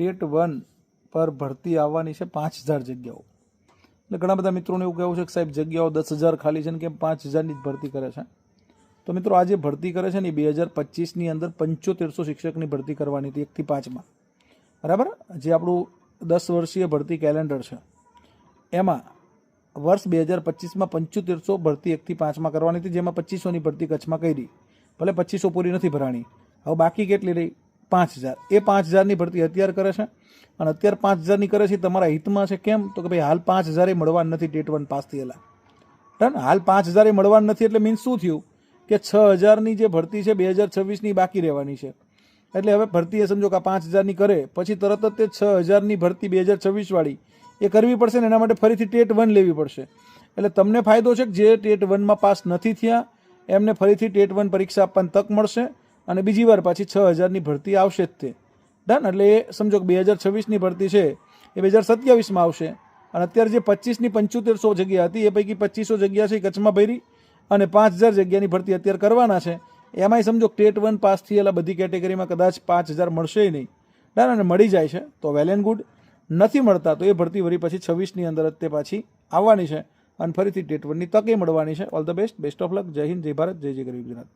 TET one પર ભરતી આવવાની છે પાંચ હજાર જગ્યાઓ. એટલે ઘણા બધા મિત્રોને એવું કહેવું છે કે સાહેબ, જગ્યાઓ દસ હજાર ખાલી છે ને કેમ પાંચ હજારની જ ભરતી કરે છે? તો મિત્રો આજે ભરતી કરે છે ને બે હજાર પચીસની અંદર પંચોતેરસો શિક્ષકની ભરતી કરવાની હતી એકથી પાંચમાં. બરાબર? જે આપણું દસ વર્ષીય ભરતી કેલેન્ડર છે. એમાં વર્ષ બે હજાર પચીસમાં પંચોતેરસો ભરતી એકથી પાંચમાં કરવાની હતી, જેમાં પચીસોની ભરતી કચ્છમાં કરી. ભલે પચીસો પૂરી નથી ભરાણી. હવે બાકી કેટલી રહી? પાંચ હજાર. એ પાંચ હજારની ભરતી અત્યારે કરે છે. અને અત્યારે પાંચ હજારની કરે છે તમારા હિતમાં છે કેમ? તો કે ભાઈ હાલ પાંચ હજારે મળવા નથી ટેટ વન પાસ થયેલા. ડન હાલ પાંચ હજારે મળવા નથી એટલે મીન્સ શું થયું? કે છ હજારની જે ભરતી છે બે હજાર છવ્વીસની બાકી રહેવાની છે. એટલે હવે ભરતી એ સમજો કે પાંચ હજારની કરે. પછી તરત જ તે છ હજારની ભરતી બે હજાર છવ્વીસવાળી એ કરવી પડશે ને એના માટે ફરીથી ટેટ વન લેવી પડશે. એટલે તમને ફાયદો છે કે જે ટેટ વનમાં પાસ નથી થયા, એમને ફરીથી ટેટ વન પરીક્ષા આપવાની તક મળશે. અને બીજી વાર પાછી છ હજારની ભરતી આવશે જ તે. ડન, એટલે એ સમજો કે બે હજાર છવ્વીસની ભરતી છે, એ બે હજાર સત્યાવીસમાં આવશે. અને અત્યારે જે પચીસની પંચોતેરસો જગ્યા હતી, એ પૈકી પચીસો જગ્યા છે એ કચ્છમાં ભરી અને પાંચ હજાર જગ્યાની ભરતી અત્યારે કરવાના છે. એમાંય સમજો ટેટ વન પાસ થયેલા બધી કેટેગરીમાં કદાચ પાંચ હજાર મળશે નહીં. ડન, અને મળી જાય છે, તો વેલ એન્ડ ગુડ. નથી મળતા તો એ ભરતી વળી પછી છવ્વીસની અંદર જ તે પાછી આવવાની છે. અને ફરીથી ટેટ વનની તકે મળવાની છે. All the best best of luck. જય હિન્દ, જય ભારત, જય જય ગરીબ ગુજરાત.